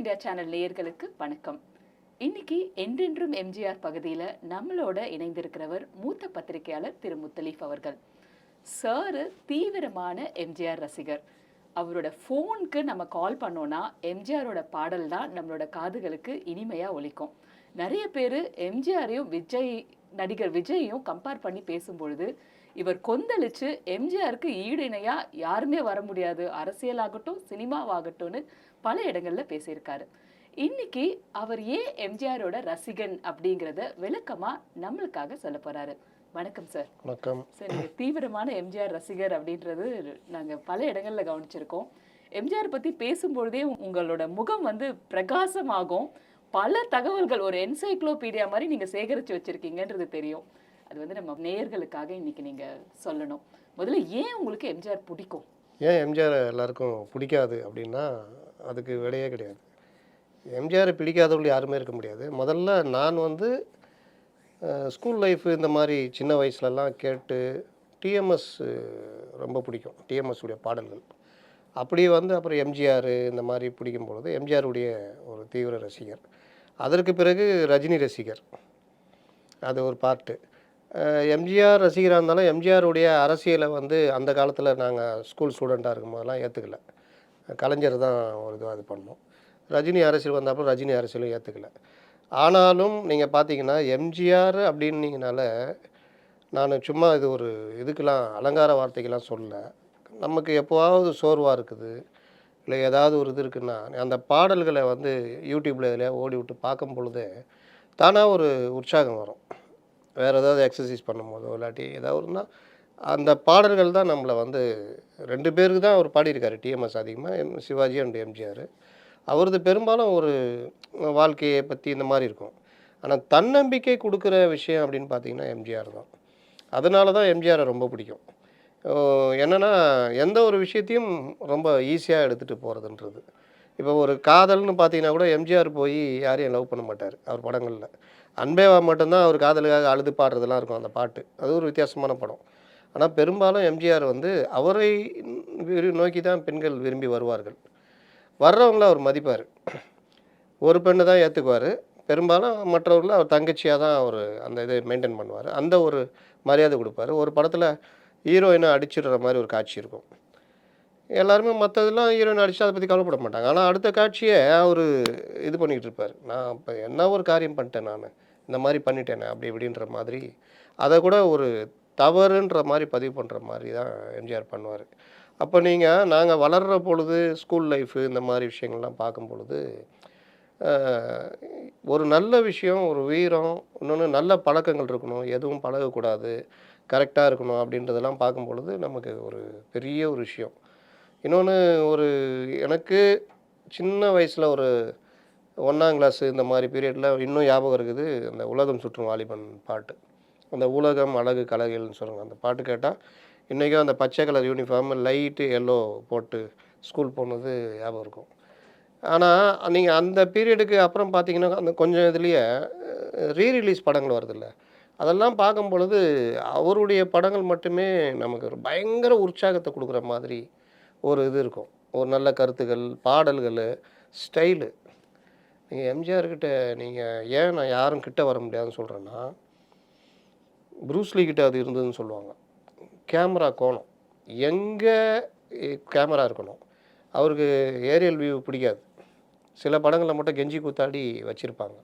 India channel நேயர்களுக்கு வணக்கம். இன்னைக்கு என்றென்றும் எம்ஜிஆர் பகுதியில் நம்மளோட இணைந்திருக்கிறவர் மூத்த பத்திரிகையாளர் திரு முத்தலீஃப் அவர்கள். சாரு தீவிரமான எம்ஜிஆர் ரசிகர். அவரோட ஃபோனுக்கு நம்ம கால் பண்ணோன்னா எம்ஜிஆரோட பாடல் தான் நம்மளோட காதுகளுக்கு இனிமையாக ஒழிக்கும் நிறைய பேர் எம்ஜிஆரையும் விஜய் நடிகர் விஜயையும் கம்பேர் பண்ணி பேசும்பொழுது இவர் கொந்தளிச்சு எம்ஜிஆருக்கு ஈடு யாருமே வர முடியாது. அரசியலாகட்டும் சினிமாவாகட்டும்னு பல இடங்கள்ல பேசியிருக்காரு. இன்னைக்கு அவர் ஏன் எம்ஜிஆரோட ரசிகன் அப்படிங்கிறத விளக்கமா நம்மளுக்காக சொல்ல போறாரு. வணக்கம் சார் வணக்கம். சார் நீங்க தீவிரமான எம்ஜிஆர் ரசிகர் அப்படின்றது நாங்க பல இடங்கள்ல கவனிச்சிருக்கோம். எம்ஜிஆர் பத்தி பேசும்பொழுதே உங்களோட முகம் வந்து பிரகாசமாகும். பல தகவல்கள் ஒரு என்சைக்ளோபீடியா மாதிரி நீங்க சேகரிச்சு வச்சிருக்கீங்கன்றது தெரியும். அது வந்து நம்ம நேயர்களுக்காக இன்னைக்கு நீங்க சொல்லணும். முதல்ல ஏன் உங்களுக்கு எம்ஜிஆர் பிடிக்கும்? ஏன் எம்ஜிஆர் எல்லாருக்கும் பிடிக்காது அப்படின்னா அதுக்கு விடையே கிடையாது. எம்ஜிஆரை பிடிக்காதவர்கள் யாருமே இருக்க முடியாது. முதல்ல நான் வந்து ஸ்கூல் லைஃப் இந்த மாதிரி சின்ன வயசுலலாம் கேட்டு டிஎம்எஸ் ரொம்ப பிடிக்கும். டிஎம்எஸ் உடைய பாடல்கள். அப்படியே வந்து அப்புறம் எம்ஜிஆர் இந்த மாதிரி பிடிக்கும் பொழுது எம்ஜிஆருடைய ஒரு தீவிர ரசிகர். அதற்கு பிறகு ரஜினி ரசிகர். அது ஒரு பார்ட்டு எம்ஜிஆர் ரசிகராக இருந்தாலும் எம்ஜிஆருடைய அரசியலை வந்து அந்த காலத்தில் நாங்கள் ஸ்கூல் ஸ்டூடெண்ட்டாக இருக்கும் போதெல்லாம் ஏற்றுக்கல கலைஞர் தான் ஒரு இதுவாக இது பண்ணோம். ரஜினி அரசியல் வந்தப்போ ரஜினி அரசியலும் ஏற்றுக்கல ஆனாலும் நீங்கள் பார்த்தீங்கன்னா எம்ஜிஆர் அப்படின்னீங்கனால நான் சும்மா இது ஒரு இதுக்கெலாம் அலங்கார வார்த்தைக்கெலாம் சொல்ல நமக்கு எப்போவாவது சோர்வாக இருக்குது. இல்லை ஏதாவது ஒரு இது இருக்குன்னா அந்த பாடல்களை வந்து யூடியூப்பில் இதில் ஓடி விட்டு பார்க்கும் பொழுது தானாக ஒரு உற்சாகம் வரும். வேறு ஏதாவது எக்ஸசைஸ் பண்ணும்போதோ இல்லாட்டி ஏதாவது அந்த பாடல்கள் தான் நம்மளை வந்து ரெண்டு பேருக்கு தான் அவர் பாடியிருக்காரு டிஎம்எஸ் அதிகமாக எம் சிவாஜி அண்ட் எம்ஜிஆர் அவரது பெரும்பாலும் ஒரு வாழ்க்கையை பற்றி இந்த மாதிரி இருக்கும். ஆனால் தன்னம்பிக்கை கொடுக்குற விஷயம் அப்படின்னு பார்த்தீங்கன்னா எம்ஜிஆர் தான். அதனால தான் எம்ஜிஆரை ரொம்ப பிடிக்கும். என்னென்னா எந்த ஒரு விஷயத்தையும் ரொம்ப ஈஸியாக எடுத்துகிட்டு போகிறதுன்றது இப்போ ஒரு காதல்னு பார்த்தீங்கன்னா கூட எம்ஜிஆர் போய் யாரையும் லவ் பண்ண மாட்டார். அவர் படங்களில். அன்பேவா மட்டும்தான் அவர் காதலுக்காக அழுது பாடுறதெல்லாம் இருக்கும் அந்த பாட்டு. அது ஒரு வித்தியாசமான படம். ஆனால் பெரும்பாலும் எம்ஜிஆர் வந்து அவரை நோக்கி தான் பெண்கள் விரும்பி வருவார்கள். வர்றவங்கள அவர் மதிப்பார். ஒரு பெண்ணை தான் ஏற்றுக்குவார் பெரும்பாலும் மற்றவர்கள் அவர் தங்கச்சியாக தான் அவர் அந்த இதை மெயின்டைன் பண்ணுவார். அந்த ஒரு மரியாதை கொடுப்பாரு. ஒரு படத்தில் ஹீரோயினை அடிச்சிடுற மாதிரி ஒரு காட்சி இருக்கும். எல்லாருமே மற்றதெல்லாம் ஹீரோயின் அடிச்சு அதை பற்றி கவலைப்பட மாட்டாங்க. ஆனால் அடுத்த காட்சியை அவர் இது பண்ணிக்கிட்டு இருப்பார். நான் இப்போ என்ன ஒரு காரியம் பண்ணிட்டேன் நான்? இந்த மாதிரி பண்ணிட்டேனே அப்படி இப்படின்ற மாதிரி. அதை கூட ஒரு தவறுன்ற மாதிரி பதிவு பண்ணுற மாதிரி தான் எம்ஜிஆர் பண்ணுவார். அப்போ நீங்கள் நாங்கள் வளர்கிற பொழுது ஸ்கூல் லைஃபு இந்த மாதிரி விஷயங்கள்லாம் பார்க்கும் பொழுது ஒரு நல்ல விஷயம் ஒரு வீரம் இன்னொன்று நல்ல பழக்கங்கள் இருக்கணும். எதுவும் பழகக்கூடாது. கரெக்டாக இருக்கணும் அப்படின்றதெல்லாம் பார்க்கும் பொழுது நமக்கு ஒரு பெரிய ஒரு விஷயம். இன்னொன்று ஒரு எனக்கு சின்ன வயசில் ஒரு ஒன்றாம் கிளாஸ் இந்த மாதிரி பீரியடில் இன்னும் ஞாபகம் இருக்குது. அந்த உலகம் சுற்றும் வாலிபன் பாட்டு. அந்த உலகம் அழகு கலகல்னு சொல்லுவாங்க. அந்த பாட்டு கேட்டால் இன்றைக்கும் அந்த பச்சை கலர் யூனிஃபார்ம் லைட்டு எல்லோ போட்டு ஸ்கூல் போனது ஞாபகம் இருக்கும். ஆனால் நீங்கள் அந்த பீரியடுக்கு அப்புறம் பார்த்தீங்கன்னா அந்த கொஞ்சம் இதுலேயே ரீ ரிலீஸ் படங்கள் வருதில்ல. அதெல்லாம் பார்க்கும் பொழுது அவருடைய படங்கள் மட்டுமே நமக்கு ஒரு பயங்கர உற்சாகத்தை கொடுக்குற மாதிரி ஒரு இது இருக்கும். ஒரு நல்ல கருத்துக்கள் பாடல்கள் ஸ்டைலு நீங்கள் எம்ஜிஆர் கிட்ட நீங்கள் ஏன் நான் யாரும் கிட்ட வர முடியாதுன்னு சொல்கிறேன்னா ப்ரூஸ்லி கிட்ட அது இருந்ததுன்னு சொல்லுவாங்க. கேமரா கோணம். எங்கே கேமரா இருக்கணும்? அவருக்கு ஏரியல் வியூ பிடிக்காது. சில படங்களில் மட்டும் கெஞ்சி கூத்தாடி வச்சுருப்பாங்க.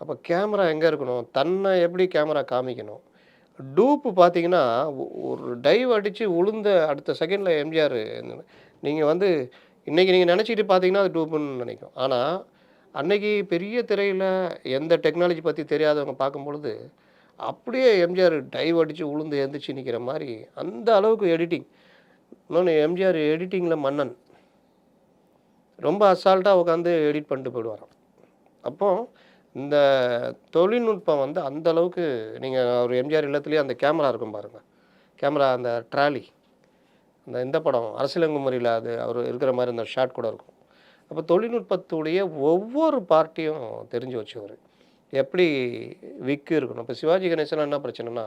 அப்போ கேமரா எங்கே இருக்கணும்? தன்னை எப்படி கேமரா காமிக்கணும்? டூப்பு பார்த்தீங்கன்னா ஒரு டைவ் அடித்து உளுந்த அடுத்த செகண்டில் எம்ஜிஆர் நீங்கள் வந்து இன்றைக்கி நீங்கள் நினச்சிட்டு பார்த்தீங்கன்னா அது டூப்புன்னு நினைக்கும். ஆனால் அன்னைக்கு பெரிய திரையில் எந்த டெக்னாலஜி பற்றி தெரியாதவங்க பார்க்கும் பொழுது அப்படியே எம்ஜிஆர் டைவ் அடித்து உளுந்து எழுந்திரிச்சு நிற்கிற மாதிரி அந்த அளவுக்கு எடிட்டிங் இன்னொன்று எம்ஜிஆர் எடிட்டிங்கில் மன்னன். ரொம்ப அசால்ட்டாக உட்காந்து எடிட் பண்ணிட்டு போயிடுவாராம். அப்போ இந்த தொழில்நுட்பம் வந்து அந்த அளவுக்கு நீங்கள் ஒரு எம்ஜிஆர் இல்லத்துலேயே அந்த கேமரா இருக்கும் பாருங்கள் கேமரா அந்த ட்ராலி அந்த இந்த படம் அரசியலங்குமரியில் அது அவர் இருக்கிற மாதிரி அந்த ஷாட் கூட இருக்கும். அப்போ தொழில்நுட்பத்துடைய ஒவ்வொரு பார்ட்டியும் தெரிஞ்சு வச்சவர் எப்படி விக்கு இருக்கணும்? இப்போ சிவாஜி கணேசன் என்ன பிரச்சனைனா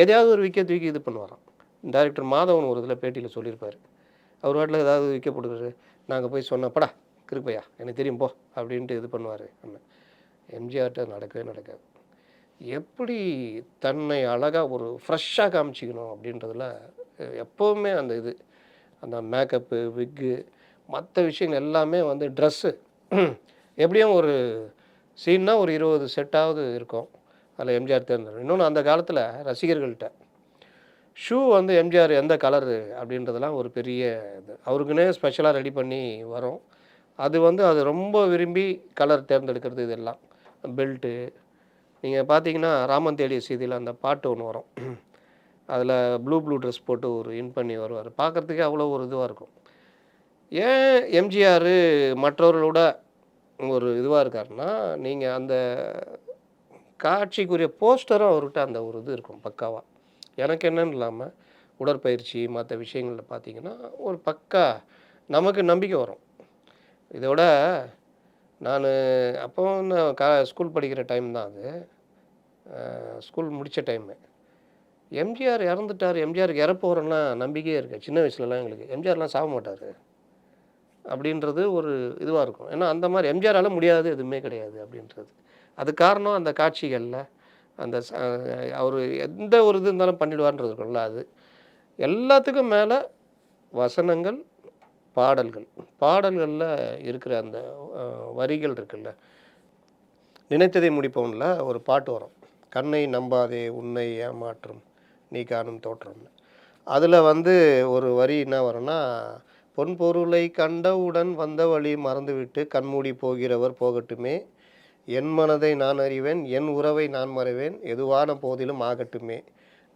எதையாவது ஒரு விக்கை தூக்கி இது பண்ணுவாராம். டைரக்டர் மாதவன் ஒரு இதில் பேட்டியில் சொல்லியிருப்பார். அவர் வாட்டில் ஏதாவது விற்க போட்டுக்கிறாரு. நாங்கள் போய் சொன்னப்படா கிருப்பையா எனக்கு தெரியும் போ அப்படின்ட்டு இது பண்ணுவார் அண்ணன் எம்ஜிஆர்கிட்ட நடக்கவே நடக்காது. எப்படி தன்னை அழகாக ஒரு ஃப்ரெஷ்ஷாக காமிச்சிக்கணும் அப்படின்றதுல எப்போவுமே அந்த இது அந்த மேக்கப்பு விக்கு மற்ற விஷயங்கள் எல்லாமே வந்து ட்ரெஸ்ஸு எப்படியும் ஒரு சீன்னா ஒரு இருபது செட்டாவது இருக்கும். அதில் எம்ஜிஆர் தேர்ந்தெடுக்கும் இன்னொன்று அந்த காலத்தில் ரசிகர்கள்ட்ட ஷூ வந்து எம்ஜிஆர் எந்த கலரு அப்படின்றதெல்லாம் ஒரு பெரிய இது. அவருக்குன்னே ஸ்பெஷலாக ரெடி பண்ணி வரும். அது வந்து அது ரொம்ப விரும்பி கலர் தேர்ந்தெடுக்கிறது இதெல்லாம். பெல்ட்டு நீங்கள் பார்த்தீங்கன்னா ராமன் தேடிய சீதையில் அந்த பாட்டு ஒன்று வரும். அதில் ப்ளூ ப்ளூ ட்ரெஸ் போட்டு ஒரு இன் பண்ணி வருவார். பார்க்குறதுக்கே அவ்வளோ ஒரு இதுவாக இருக்கும். ஏன் எம்ஜிஆர் மற்றவர்களோட ஒரு இதுவாக இருக்காருன்னா நீங்கள் அந்த காட்சிக்குரிய போஸ்டரும் அவர்கிட்ட அந்த ஒரு இது இருக்கும் பக்காவாக எனக்கு என்னன்னு இல்லாமல் உடற்பயிற்சி மற்ற விஷயங்களில் பார்த்தீங்கன்னா ஒரு பக்கா நமக்கு நம்பிக்கை வரும். இதோட நான் அப்போ நான் கா ஸ்கூல் படிக்கிற டைம் தான் அது. ஸ்கூல் முடித்த டைமு. எம்ஜிஆர் இறந்துட்டார். எம்ஜிஆருக்கு இறப்போகிறோன்னா நம்பிக்கையே இருக்குது. சின்ன வயசுலலாம் எங்களுக்கு எம்ஜிஆர்லாம் சாக மாட்டார். அப்படின்றது ஒரு இதுவாக இருக்கும். ஏன்னா அந்த மாதிரி எம்ஜிஆரால் முடியாது எதுவுமே கிடையாது அப்படின்றது. அது காரணம் அந்த காட்சிகளில். அந்த அவர் எந்த ஒரு இது இருந்தாலும் பண்ணிடுவார்ன்றது இருக்கும்ல அது. எல்லாத்துக்கும் மேலே வசனங்கள் பாடல்கள். பாடல்களில் இருக்கிற அந்த வரிகள் இருக்குல்ல. நினைத்ததை முடிப்போம்ல ஒரு பாட்டு வரும். கண்ணை நம்பாதே உன்னை ஏமாற்றும் நீ காணும் தோற்றம்னு அதில் வந்து ஒரு வரி என்ன வரும்னா பொன் பொருளை கண்டவுடன் வந்த வழி மறந்துவிட்டு கண்மூடி போகிறவர் போகட்டுமே. என் மனதை நான் அறிவேன் என் உறவை நான் மறைவேன் எதுவான போதிலும் ஆகட்டுமே.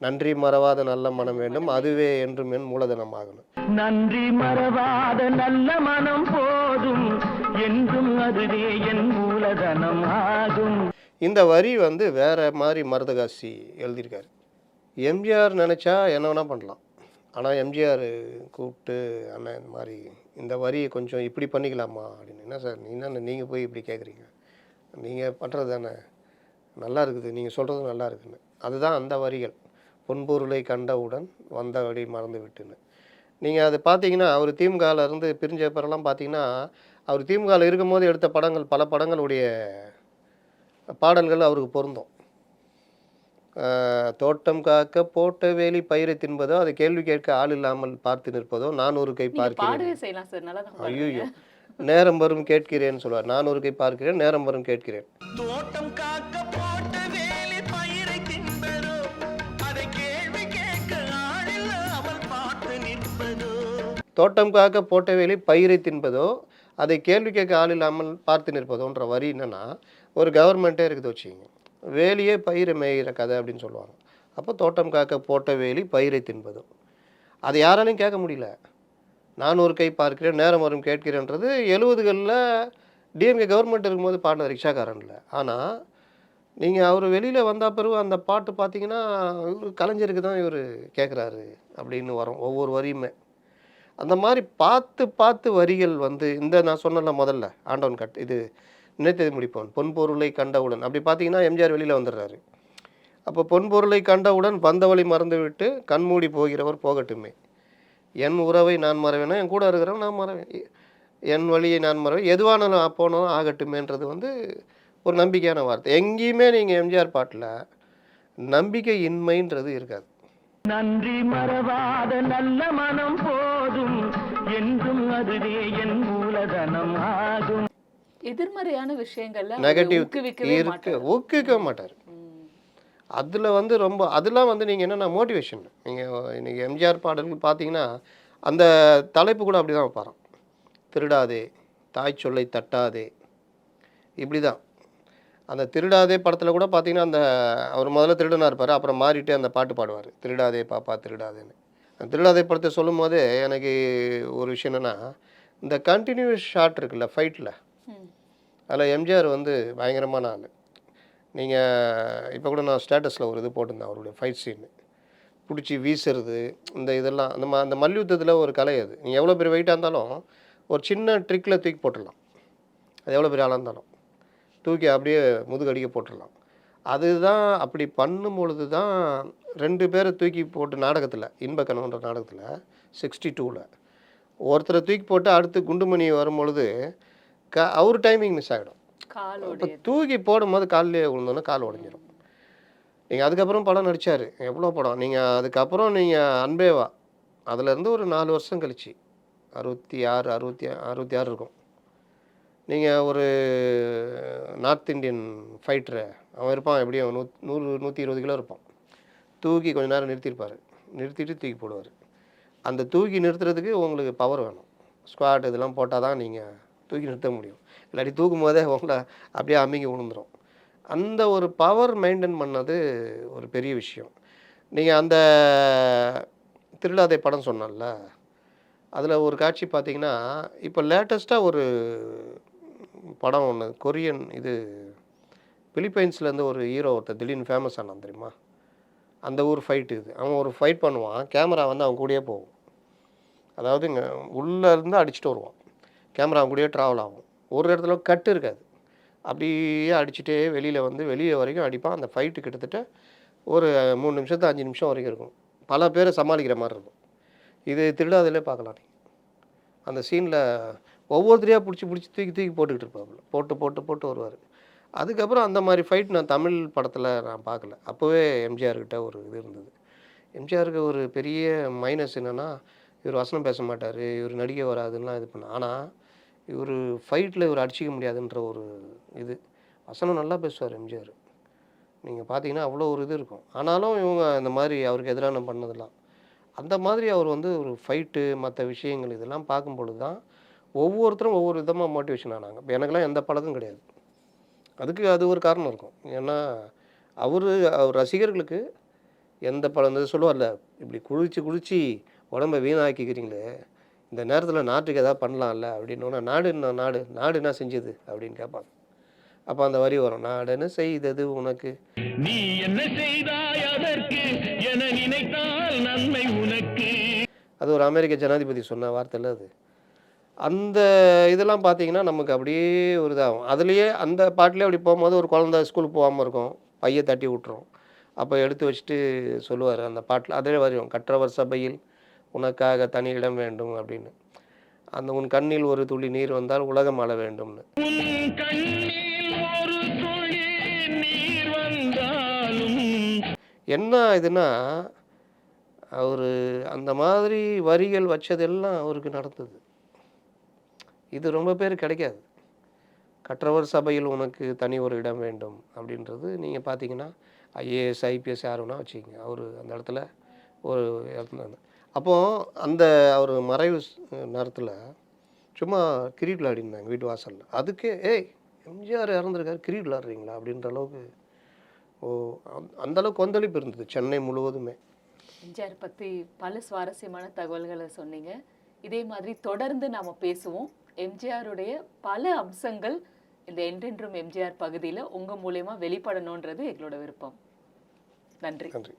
நன்றி மறவாத நல்ல மனம் வேண்டும் அதுவே என்றும் என் மூலதனமாகணும். நன்றி மறவாத நல்ல மனம் போதும் என்றும் அதுவே என் மூலதனம் ஆகும். இந்த வரி வந்து வேற மாதிரி மருதகாசி எழுதியிருக்காரு. எம்ஜிஆர் நினச்சா என்ன வேணால் பண்ணலாம். ஆனால் எம்ஜிஆர் கூப்பிட்டு அண்ணன் இந்த மாதிரி இந்த வரியை கொஞ்சம் இப்படி பண்ணிக்கலாமா? அப்படின்னு. என்ன சார்? நீ என்ன நீங்கள் போய் இப்படி கேட்குறீங்க நீங்கள் பண்ணுறது தானே? நல்லா இருக்குது. நீங்கள் சொல்கிறது நல்லா இருக்குன்னு. அதுதான் அந்த வரிகள். பொன்பொருளை கண்டவுடன் வந்த வழி மறந்து விட்டுன்னு. நீங்கள் அது பார்த்தீங்கன்னா அவர் திமுகவில் இருந்து பிரிஞ்ச பிறலாம் பார்த்தீங்கன்னா அவர் திமுகவில் இருக்கும்போது எடுத்த படங்கள் பல படங்களுடைய பாடல்கள் அவருக்கு பொருந்தும். தோட்டம் காக்க போட்ட வேலி பயிரை தின்பதோ அதை கேள்வி கேட்க ஆள் இல்லாமல் பார்த்து நிற்பதோ நான் ஒரு கை பார்க்கிறேன். பாடவே செய்யலாம் சார் நல்லா தான் ஐயோ. நேரம் வரும் கேட்கிறேன்னு சொல்லுவார். நான் ஒரு கை பார்க்கிறேன் நேரம் வரும் கேட்கிறேன். தோட்டம் காக்க போட்ட வேலி பயிரை தின்பதோ அதை கேள்வி கேட்க ஆளில்லாமல் பார்த்து நிற்பதோ. தோட்டம் காக்க போட்ட வேலி பயிரை தின்பதோ அதை கேள்வி கேட்க ஆள் இல்லாமல் பார்த்து நிற்பதோன்ற வரி என்னன்னா ஒரு கவர்மெண்ட்டே இருக்குது வச்சுக்கிங்க. வேலியே பயிர் மேயிற கதை அப்படின்னு சொல்லுவாங்க. அப்போ தோட்டம் காக்க போட்ட வேலி பயிரை தின்பதும் அதை யாராலையும் கேட்க முடியல. நான் ஒரு கை பார்க்கிறேன் நேரம் வரும் கேட்கிறேன்றது எழுபதுகளில் டிஎம்கே கவர்மெண்ட் இருக்கும்போது பாடின ரிக்ஷாக்காரன்ல. ஆனால் நீங்கள் அவர் வெளியில் வந்த பிறகு அந்த பாட்டு பார்த்தீங்கன்னா இவர் கலைஞருக்கு தான் இவர் கேட்குறாரு அப்படின்னு வரும் ஒவ்வொரு வரியுமே. அந்த மாதிரி பார்த்து பார்த்து வரிகள் வந்து இந்த நான் சொன்னல முதல்ல ஆண்டவன் கட் இது நினைத்தது முடிப்பவன் பொன்பொருளை கண்டவுடன். அப்படி பார்த்தீங்கன்னா எம்ஜிஆர் வெளியில் வந்துடுறாரு. அப்போ பொன்பொருளை கண்டவுடன் பந்தவழி மறந்துவிட்டு கண்மூடி போகிறவர் போகட்டுமே. என் உறவை நான் மறவேனா? என் கூட இருக்கிறவன் நான் மறவேன். என் வழியை நான் மறவேன். எதுவானாலும் போனாலும் ஆகட்டுமேன்றது வந்து ஒரு நம்பிக்கையான வார்த்தை. எங்கேயுமே நீங்கள் எம்ஜிஆர் பாட்டில் நம்பிக்கை இன்மைன்றது இருக்காது. நன்றி மறவாத நல்ல மனம் போதும். என்றும் அதுவே என் மூலதனம் ஆகும். எதிர்மறையான விஷயங்கள்ல நெகட்டிவ் ஊக்குவிக்கவே இருக்கு மாட்டார். ஊக்குவிக்க மாட்டார். அதில் வந்து ரொம்ப அதெல்லாம் வந்து நீங்கள் என்னென்னா மோட்டிவேஷன் நீங்கள் இன்னைக்கு எம்ஜிஆர் பாடல்கள் பார்த்தீங்கன்னா அந்த தலைப்பு கூட அப்படி தான் வைப்பாராம். திருடாதே தாய் சொல்லை தட்டாதே. இப்படி தான் அந்த திருடாதே படத்தில் கூட பார்த்தீங்கன்னா அந்த அவர் முதல்ல திருடனா இருப்பார் அப்புறம் மாறிட்டு அந்த பாட்டு பாடுவார். திருடாதே பாப்பா திருடாதேன்னு. அந்த திருடாதே படத்தை சொல்லும் போதே எனக்கு ஒரு விஷயம் என்னென்னா இந்த கண்டினியூஸ் ஷாட் இருக்குல்ல ஃபைட்டில். அதில் எம்ஜிஆர் வந்து பயங்கரமான ஆள். நீங்கள் இப்போ கூட நான் ஸ்டேட்டஸில் ஒரு இது போட்டிருந்தேன் அவருடைய ஃபைட் சீனு பிடிச்சி வீசுறது இந்த இதெல்லாம் அந்த ம அந்த மல்யுத்தத்தில் ஒரு கலை அது. நீங்கள் எவ்வளோ பெரிய வெயிட்டாக இருந்தாலும் ஒரு சின்ன ட்ரிக்கில் தூக்கி போட்டுடலாம். அது எவ்வளோ பெரிய ஆளாக இருந்தாலும். தூக்கி அப்படியே முதுகடிக்க போட்டுடலாம். அதுதான் அப்படி பண்ணும் பொழுது தான் ரெண்டு பேரை தூக்கி போட்டு நாடகத்தில் இன்பக்கணவன்ற நாடகத்தில் சிக்ஸ்டி டூவில் ஒருத்தரை தூக்கி போட்டு அடுத்து குண்டுமணி வரும்பொழுது க அவர் டைமிங் மிஸ் ஆகிடும் இப்போ தூக்கி போடும்போது காலிலே விழுந்தோன்னா கால் உடஞ்சிரும். நீங்கள் அதுக்கப்புறம் படம் நடித்தார் எவ்வளோ படம்? நீங்கள் அதுக்கப்புறம் நீங்கள் அன்பேவா. அதுலேருந்து ஒரு நாலு வருஷம் கழிச்சு. அறுபத்தி ஆறு அறுபத்தி அறுபத்தி ஆறு இருக்கும். நீங்கள் ஒரு நார்த் இந்தியன் ஃபைட்டரு அவன் இருப்பான் எப்படியும் நூ நூறு நூற்றி இருபது கிலோ இருப்பான். தூக்கி கொஞ்ச நேரம் நிறுத்தியிருப்பார் நிறுத்திட்டு தூக்கி போடுவார். அந்த தூக்கி நிறுத்துறதுக்கு உங்களுக்கு பவர் வேணும். ஸ்குவாட் இதெல்லாம் போட்டால் தான் நீங்கள் தூக்கி நிறுத்த முடியும். இல்லாட்டி தூக்கும் போதே உங்களை அப்படியே அமுங்கி விழுந்துடும் அந்த ஒரு பவர் மெயின்டைன் பண்ணது ஒரு பெரிய விஷயம். நீங்கள் அந்த திருவிழாதை படம் சொன்னால அதில் ஒரு காட்சி பார்த்தீங்கன்னா இப்போ லேட்டஸ்ட்டாக ஒரு படம் ஒன்று கொரியன் இது பிலிப்பைன்ஸ்லேருந்து ஒரு ஹீரோ ஒருத்தர் திடீர்னு ஃபேமஸ் ஆனான் தெரியுமா? அந்த ஊர் ஃபைட்டு இது. அவன் ஒரு ஃபைட் பண்ணுவான். கேமரா வந்து அவன் கூடயே போகும். அதாவது இங்கே உள்ளேருந்து அடிச்சுட்டு வருவான். கேமரா கூடயே ட்ராவல் ஆகும். ஒரு இடத்துல கட்டு இருக்காது. அப்படியே அடிச்சுட்டே வெளியில் வந்து வெளியே வரைக்கும் அடிப்பான். அந்த ஃபைட்டு கிட்டத்தட்ட ஒரு மூணு நிமிஷத்து அஞ்சு நிமிஷம் வரைக்கும் இருக்கும். பல பேரை சமாளிக்கிற மாதிரி இருக்கும். இது திருடாதிலே பார்க்கலாம் நீ அந்த சீனில் ஒவ்வொருத்தரையாக பிடிச்சி பிடிச்சி தூக்கி தூக்கி போட்டுக்கிட்டு இருப்பாப்புல. போட்டு போட்டு போட்டு வருவார். அதுக்கப்புறம் அந்த மாதிரி ஃபைட் நான் தமிழ் படத்தில் நான் பார்க்கல. அப்போவே எம்ஜிஆர்கிட்ட ஒரு இது இருந்தது. எம்ஜிஆருக்கு ஒரு பெரிய மைனஸ் என்னென்னா இவர் வசனம் பேச மாட்டார். இவர் நடிக்க வராதுலாம் இது பண்ண. ஆனால் இவர் ஃபைட்டில் இவர் அடிச்சிக்க முடியாதுன்ற ஒரு இது. வசனம் நல்லா பேசுவார் எம்ஜிஆர். நீங்கள் பார்த்தீங்கன்னா அவ்வளோ ஒரு இது இருக்கும். ஆனாலும் இவங்க இந்த மாதிரி அவருக்கு எதிரான பண்ணதெல்லாம். அந்த மாதிரி அவர் வந்து ஒரு ஃபைட்டு மற்ற விஷயங்கள் இதெல்லாம் பார்க்கும் பொழுது தான் ஒவ்வொருத்தரும் ஒவ்வொரு விதமாக மோட்டிவேஷன் ஆனாங்க. இப்போ எனக்கெல்லாம் எந்த பழக்கம் கிடையாது. அதுக்கு அது ஒரு காரணம் இருக்கும். ஏன்னா அவர் அவர் ரசிகர்களுக்கு எந்த பழம் சொல்லுவார்ல இப்படி குளிச்சு குளிச்சு உடம்பை வீணாக்கிக்கிறீங்களே இந்த நேரத்தில் நாட்டுக்கு எதாவது பண்ணலாம்ல அப்படின்னோன்னா நாடு என்ன நாடு நாடு என்ன செஞ்சது? அப்படின்னு கேட்பாங்க. அப்போ அந்த வரி வரும் நாடுன்னு செய்தது உனக்கு. நீ என்ன செய்தாய் அதற்கு என நினைத்தால் நன்மை உனக்கு. அது ஒரு அமெரிக்க ஜனாதிபதி சொன்ன வார்த்தையில் அது. அந்த இதெல்லாம் பார்த்தீங்கன்னா நமக்கு அப்படியே ஒரு இதாகும். அதுலேயே அந்த பாட்டிலே அப்படி போகும்போது ஒரு குழந்த ஸ்கூலுக்கு போகாமல் இருக்கும் பையை தட்டி விட்டுரும். அப்போ எடுத்து வச்சுட்டு சொல்லுவார் அந்த பாட்டில் அதே வரையும் கற்றவர் சபையில் உனக்காக தனி இடம் வேண்டும் அப்படின்னு. அந்த உன் கண்ணில் ஒரு துளி நீர் வந்தால் உலகம் ஆள வேண்டும்னு. என்ன இதுன்னா அவர் அந்த மாதிரி வரிகள் வச்சதெல்லாம் அவருக்கு நடந்தது. இது ரொம்ப பேர் கிடைக்காது. கற்றவர் சபையில் உனக்கு தனி ஒரு இடம் வேண்டும் அப்படின்றது நீங்கள் பார்த்தீங்கன்னா ஐஏஎஸ் ஐபிஎஸ் யார் வேணால் வச்சுக்கோங்க. அவர் அந்த இடத்துல ஒரு இடத்துல அப்போது அந்த அவர் மறைவு நேரத்தில் சும்மா கிரிக்கெட் விளையாடிருந்தாங்க வீட்டு வாசலில். அதுக்கே ஏய் எம்ஜிஆர் இறந்துருக்காரு கிரிக்கெட் விளையாடுறீங்களா? அப்படின்ற அளவுக்கு ஓ அந்த- அளவுக்கு கொந்தளிப்பு இருந்தது சென்னை முழுவதுமே. எம்ஜிஆர் பத்தி பல சுவாரஸ்யமான தகவல்களை சொன்னீங்க. இதே மாதிரி தொடர்ந்து நாம பேசுவோம். எம்ஜிஆருடைய பல அம்சங்கள் இந்த என்றென்றும் எம்ஜிஆர் பகுதியில உங்க மூலியமா வெளிப்படணுன்றது எங்களோட விருப்பம். நன்றி. நன்றி.